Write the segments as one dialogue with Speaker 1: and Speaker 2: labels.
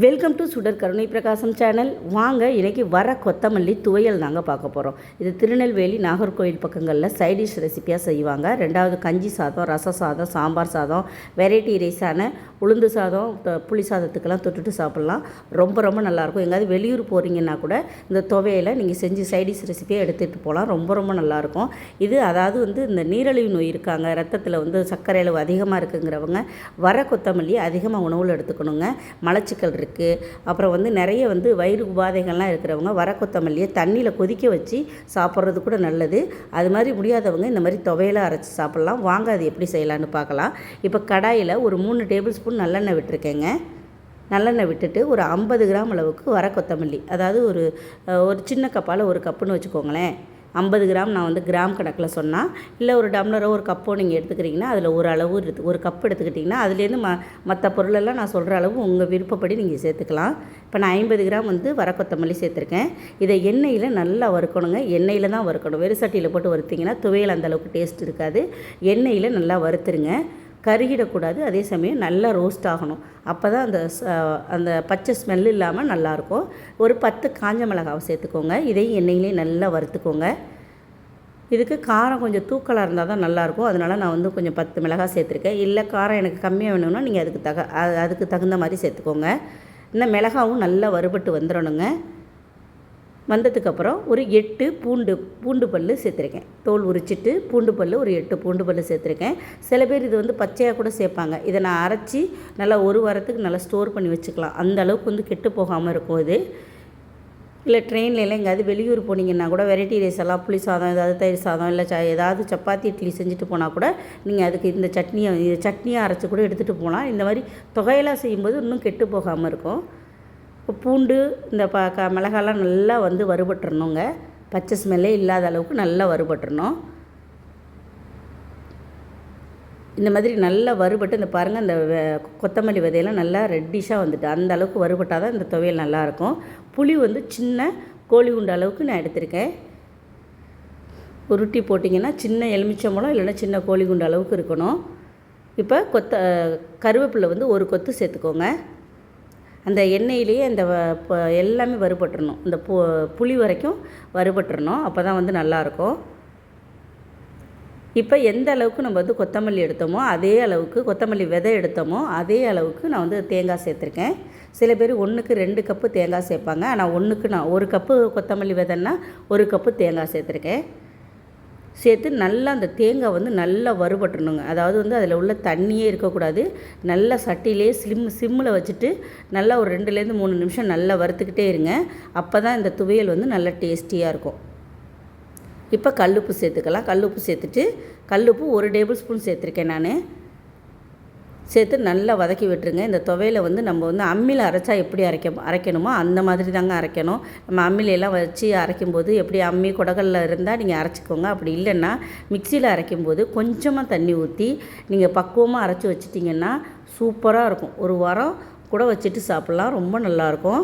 Speaker 1: Welcome to சுடர் கருணை பிரகாசம் சேனல் வாங்க இன்றைக்கி வர கொத்தமல்லி துவையல் நாங்கள் பார்க்க போகிறோம் இது திருநெல்வேலி நாகர்கோவில் பக்கங்களில் சைடிஷ் ரெசிப்பியாக செய்வாங்க. ரெண்டாவது கஞ்சி சாதம் ரச சாதம் சாம்பார் சாதம் வெரைட்டி ரைஸான உளுந்து சாதம் புளி சாதத்துக்கெல்லாம் தொட்டுட்டு சாப்பிட்லாம். ரொம்ப ரொம்ப நல்லாயிருக்கும் எங்கேயாவது வெளியூர் போகிறீங்கன்னா கூட இந்த துவையலை நீங்கள் செஞ்சு சைடிஷ் ரெசிப்பியாக எடுத்துகிட்டு போகலாம் ரொம்ப ரொம்ப நல்லாயிருக்கும் இது அதாவது வந்து இந்த நீரிழிவு நோய் இருக்காங்க. ரத்தத்தில் வந்து சர்க்கரை அளவு அதிகமாக இருக்குங்கிறவங்க வர கொத்தமல்லி அதிகமாக உணவில் எடுத்துக்கணுங்க. மலச்சிக்கல் இருக்குது அப்புறம் வந்து நிறைய வந்து வயிறு உபாதைகள்லாம் இருக்கிறவங்க வர கொத்தமல்லியை தண்ணியில் கொதிக்க வச்சு சாப்பிட்றது கூட நல்லது. அது மாதிரி முடியாதவங்க இந்த மாதிரி துவையலாக அரைச்சி சாப்பிட்லாம். வாங்க அது எப்படி செய்யலான்னு பார்க்கலாம். இப்போ கடாயில் ஒரு மூணு டேபிள் ஸ்பூன் நல்லெண்ணெய் விட்டுருக்கேங்க. நல்லெண்ணெய் விட்டுட்டு ஒரு ஐம்பது கிராம் அளவுக்கு வர கொத்தமல்லி. அதாவது ஒரு ஒரு சின்ன கப்பால் ஒரு கப்புன்னு வச்சுக்கோங்களேன். ஐம்பது கிராம் நான் வந்து கிராம் கணக்கில் சொன்னால் இல்லை ஒரு டம்ளரோ ஒரு கப்போ நீங்கள் எடுத்துக்கிறீங்கன்னா அதில் ஒரு அளவு இருக்கு ஒரு கப் எடுத்துக்கிட்டிங்கன்னா அதுலேருந்து ம மற்ற பொருளெல்லாம் நான் சொல்கிற அளவு உங்கள் விருப்பப்படி நீங்கள் சேர்த்துக்கலாம். இப்போ நான் ஐம்பது கிராம் வந்து வர கொத்தமல்லி சேர்த்துருக்கேன். இதை எண்ணெயில் நல்லா வறுக்கணுங்க. எண்ணெயில் தான் வறுக்கணும். வெறு சட்டியில் போட்டு வறுத்தீங்கன்னா துவையல் அந்தளவுக்கு டேஸ்ட் இருக்காது. எண்ணெயில் நல்லா வறுத்துருங்க. கருகிடக்கூடாது. அதே சமயம் நல்லா ரோஸ்ட் ஆகணும். அப்போ தான் அந்த ச- அந்த பச்சை ஸ்மெல் இல்லாமல் நல்லாயிருக்கும் ஒரு பத்து காஞ்ச மிளகாவை சேர்த்துக்கோங்க. இதையும் எண்ணெயிலே நல்லா வறுத்துக்கோங்க. இதுக்கு காரம் கொஞ்சம் தூக்கலாக இருந்தால் தான் நல்லாயிருக்கும் அதனால் நான் வந்து கொஞ்சம் பத்து மிளகாய் சேர்த்துருக்கேன். இல்லை காரம் எனக்கு கம்மியாக வேணும்னா நீங்கள் அதுக்கு தக அதுக்கு தகுந்த மாதிரி சேர்த்துக்கோங்க. இந்த மிளகாவும் நல்லா வறுபட்டு வந்துடணுங்க வந்ததுக்கப்புறம் ஒரு எட்டு பூண்டு பூண்டு பல் சேர்த்துருக்கேன். தோல் உரிச்சிட்டு பூண்டு பல் ஒரு எட்டு பூண்டு பல் சேர்த்துருக்கேன். சில பேர் இது வந்து பச்சையாக கூட சேர்ப்பாங்க. இதை நான் அரைச்சி நல்லா ஒரு வாரத்துக்கு நல்லா ஸ்டோர் பண்ணி வச்சுக்கலாம். அந்த அளவுக்கு வந்து கெட்டு போகாமல் இருக்கும் இது. இல்லை ட்ரெயினில் எல்லாம் எங்கேயாவது வெளியூர் போனீங்கன்னா கூட வெரைட்டி ரைஸ் எல்லாம் புளி சாதம் ஏதாவது தயிர் சாதம் இல்லை ச ஏதாவது சப்பாத்தி இட்லி செஞ்சுட்டு போனால் கூட நீங்கள் அதுக்கு இந்த சட்னியை சட்னியாக சட்னியை அரைச்சி கூட எடுத்துகிட்டு போகலாம். இந்த மாதிரி தொகையெல்லாம் செய்யும்போது இன்னும் கெட்டு போகாமல் இருக்கும். இப்போ பூண்டு இந்த ப க மிளகாலாம் நல்லா வந்து வறுபட்டுறணுங்க. பச்சை ஸ்மெல்லே இல்லாத அளவுக்கு நல்லா வறுபட்டுறணும். இந்த மாதிரி நல்லா வறுபட்டு இந்த பாருங்கள் இந்த வெ- கொத்தமல்லி விதையெல்லாம் நல்லா ரெட்டிஷாக வந்துட்டு அந்த அளவுக்கு வறுபட்டால் தான் இந்த துவையல் நல்லாயிருக்கும். புளி வந்து சின்ன கோழி உண்ட அளவுக்கு நான் எடுத்திருக்கேன். உருட்டி போட்டிங்கன்னா சின்ன எலுமிச்சம்பழம் இல்லைன்னா சின்ன கோழி குண்டு அளவுக்கு இருக்கணும். இப்போ கொத்த கருவேப்பிலை வந்து ஒரு கொத்து சேர்த்துக்கோங்க. அந்த எண்ணெயிலேயே அந்த எல்லாமே வறுபட்டுறணும். இந்த பு புளி வரைக்கும் வறுபட்டுறணும். அப்போ தான் வந்து நல்லாயிருக்கும் இப்போ எந்த அளவுக்கு நம்ம வந்து கொத்தமல்லி எடுத்தோமோ அதே அளவுக்கு கொத்தமல்லி விதை எடுத்தோமோ அதே அளவுக்கு நான் வந்து தேங்காய் சேர்த்துருக்கேன். சில பேர் ஒன்றுக்கு ரெண்டு கப்பு தேங்காய் சேர்ப்பாங்க. ஆனால் ஒன்றுக்கு நான் ஒரு கப்பு கொத்தமல்லி விதைன்னா ஒரு கப்பு தேங்காய் சேர்த்துருக்கேன். சேர்த்து நல்லா அந்த தேங்காய் வந்து நல்லா வறுபட்டுணுங்க அதாவது வந்து அதில் உள்ள தண்ணியே இருக்கக்கூடாது. நல்லா சட்டியிலே ஸ்லிம் சிம்மில் வச்சுட்டு நல்லா ஒரு ரெண்டுலேருந்து மூணு நிமிஷம் நல்லா வறுத்துக்கிட்டே இருங்க. அப்போ தான் இந்த துவையல் வந்து நல்லா டேஸ்டியாக இருக்கும். இப்போ கல்லுப்பு சேர்த்துக்கலாம். கல்லுப்பு சேர்த்துட்டு கல்லுப்பு ஒரு டேபிள் ஸ்பூன் சேர்த்துருக்கேன் நான். சேர்த்து நல்லா வதக்கி விட்டுருங்க. இந்த துவையில வந்து நம்ம வந்து அம்மியில் அரைச்சா எப்படி அரைக்க அரைக்கணுமோ அந்த மாதிரி தாங்க அரைக்கணும். நம்ம அம்மிலையெல்லாம் வச்சு அரைக்கும்போது எப்படி அம்மி குடகல்ல இருந்தால் நீங்கள் அரைச்சிக்கோங்க. அப்படி இல்லைன்னா மிக்சியில் அரைக்கும்போது கொஞ்சமாக தண்ணி ஊற்றி நீங்கள் பக்குவமாக அரைச்சி வச்சிட்டிங்கன்னா சூப்பராக இருக்கும். ஒரு வாரம் கூட வச்சுட்டு சாப்பிட்லாம். ரொம்ப நல்லாயிருக்கும்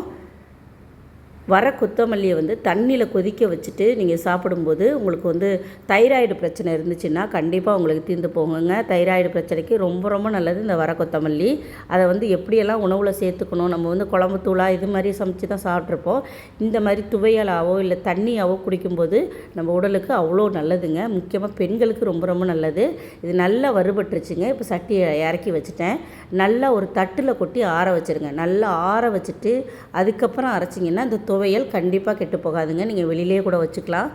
Speaker 1: வர கொத்தமல்லியை வந்து தண்ணியில் கொதிக்க வச்சுட்டு நீங்கள் சாப்பிடும்போது உங்களுக்கு வந்து தைராய்டு பிரச்சனை இருந்துச்சுன்னா கண்டிப்பாக உங்களுக்கு தீர்ந்து போகுங்க. தைராய்டு பிரச்சனைக்கு ரொம்ப ரொம்ப நல்லது இந்த வர கொத்தமல்லி. அதை வந்து எப்படியெல்லாம் உணவில் சேர்த்துக்கணும்? நம்ம வந்து குழம்பு தூளா இது மாதிரி சமைச்சு தான் சாப்பிட்ருப்போம் இந்த மாதிரி துவையலாவோ இல்லை தண்ணியாவோ குடிக்கும்போது நம்ம உடலுக்கு அவ்வளோ நல்லதுங்க. முக்கியமாக பெண்களுக்கு ரொம்ப ரொம்ப நல்லது. இது நல்லா வறுபட்டுருச்சுங்க. இப்போ சட்டியை இறக்கி வச்சுட்டேன். நல்லா ஒரு தட்டில் கொட்டி ஆற வச்சுருங்க. நல்லா ஆற வச்சுட்டு அதுக்கப்புறம் அரைச்சிங்கன்னா இந்த துவையல் கண்டிப்பாக கெட்டு போகாதுங்க. நீங்கள் வெளியிலே கூட வச்சுக்கலாம்.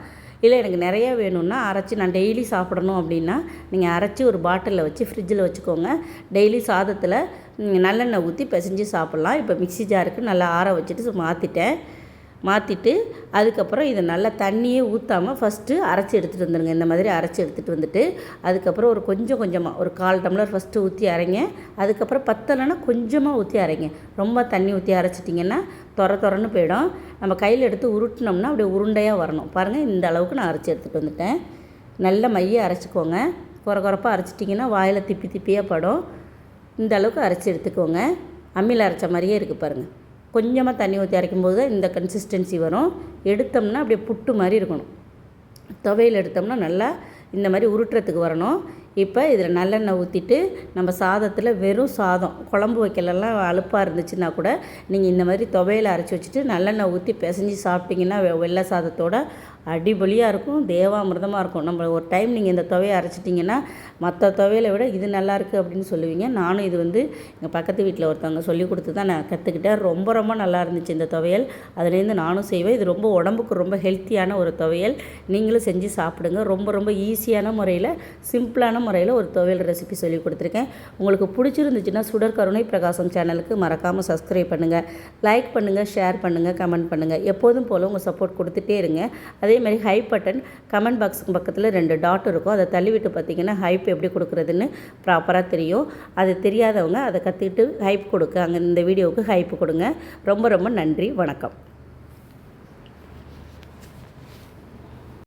Speaker 1: இல்லை எனக்கு நிறைய வேணும்னா அரைச்சி நான் டெய்லி சாப்பிடணும் அப்படின்னா நீங்கள் அரைச்சி ஒரு பாட்டிலில் வச்சு ஃப்ரிட்ஜில் வச்சுக்கோங்க. டெய்லி சாதத்தில் நல்லெண்ணெய் ஊற்றி பிசைஞ்சு சாப்பிட்லாம். இப்போ மிக்ஸி ஜாருக்கு நல்லா ஆற வச்சுட்டு மாற்றிட்டேன் மாற்றிட்டு அதுக்கப்புறம் இதை நல்லா தண்ணியே ஊற்றாமல் ஃபஸ்ட்டு அரைச்சி எடுத்துகிட்டு வந்துடுங்க இந்த மாதிரி அரைச்சி எடுத்துகிட்டு வந்துட்டு அதுக்கப்புறம் ஒரு கொஞ்சம் கொஞ்சமாக ஒரு கால் டம்ளர் ஃபஸ்ட்டு ஊற்றி அரைங்க. அதுக்கப்புறம் பத்தலைன்னா கொஞ்சமாக ஊற்றி அரைங்க. ரொம்ப தண்ணி ஊற்றி அரைச்சிட்டிங்கன்னா தொர தொரன்னு போயிடும். நம்ம கையில் எடுத்து உருட்டினோம்னா அப்படியே உருண்டையாக வரணும். பாருங்கள் இந்த அளவுக்கு நான் அரைச்சி எடுத்துகிட்டு வந்துட்டேன். நல்ல மைய அரைச்சிக்கோங்க. குறை குறைப்பாக அரைச்சிட்டிங்கன்னா வாயில் திப்பி திப்பியாக படும். இந்த அளவுக்கு அரைச்சி எடுத்துக்கோங்க. அம்மியில் அரைச்ச மாதிரியே இருக்குது பாருங்கள் கொஞ்சமாக தண்ணி ஊற்றி அரைக்கும்போது தான் இந்த கன்சிஸ்டன்சி வரும். எடுத்தோம்னா அப்படியே புட்டு மாதிரி இருக்கணும். துவையில் எடுத்தோம்னா நல்லா இந்த மாதிரி உருட்டுறதுக்கு வரணும். இப்போ இதில் நல்லெண்ணெய் ஊற்றிட்டு நம்ம சாதத்தில் வெறும் சாதம் குழம்பு வைக்கலாம் அலுப்பாக இருந்துச்சுன்னா கூட நீங்கள் இந்த மாதிரி துவையில் அரைச்சி வச்சுட்டு நல்லெண்ணெய் ஊற்றி பிசைஞ்சு சாப்பிட்டிங்கன்னா வெள்ளை சாதத்தோட அடிபொலியாக இருக்கும் தேவாமிர்தமாக இருக்கும். நம்ம ஒரு டைம் நீங்கள் இந்த துவையை அரைச்சிட்டிங்கன்னா மற்ற துவையலை விட இது நல்லாயிருக்கு அப்படின்னு சொல்லுவீங்க. நானும் இது வந்து எங்கள் பக்கத்து வீட்டில் ஒருத்தவங்க சொல்லி கொடுத்து தான் நான் கற்றுக்கிட்டேன் ரொம்ப ரொம்ப நல்லா இருந்துச்சு இந்த துவையல். அதுலேருந்து நானும் செய்வேன். இது ரொம்ப உடம்புக்கு ரொம்ப ஹெல்த்தியான ஒரு துவையல். நீங்களும் செஞ்சு சாப்பிடுங்க. ரொம்ப ரொம்ப ஈஸியான முறையில் சிம்பிளான முறையில் ஒரு துவையல் ரெசிபி சொல்லி கொடுத்துருக்கேன். உங்களுக்கு பிடிச்சிருந்துச்சுன்னா சுடர் கருணை பிரகாசம் சேனலுக்கு மறக்காமல் சப்ஸ்கிரைப் பண்ணுங்கள் லைக் பண்ணுங்கள் ஷேர் பண்ணுங்கள் கமெண்ட் பண்ணுங்கள் எப்போதும் போல் உங்கள் சப்போர்ட் கொடுத்துட்டே இருங்க. அதே மாதிரி ஹைப் பட்டன் கமெண்ட் பாக்ஸுக்கு பக்கத்தில் ரெண்டு டாட் இருக்கும். அதை தள்ளிவிட்டு பார்த்தீங்கன்னா ஹைப் எப்படி கொடுக்குறதுன்னு ப்ராப்பராக தெரியும். அது தெரியாதவங்க அதை கற்றுக்கிட்டு ஹைப் கொடுக்க அங்கே இந்த வீடியோவுக்கு ஹைப் கொடுங்க. ரொம்ப ரொம்ப நன்றி. வணக்கம்.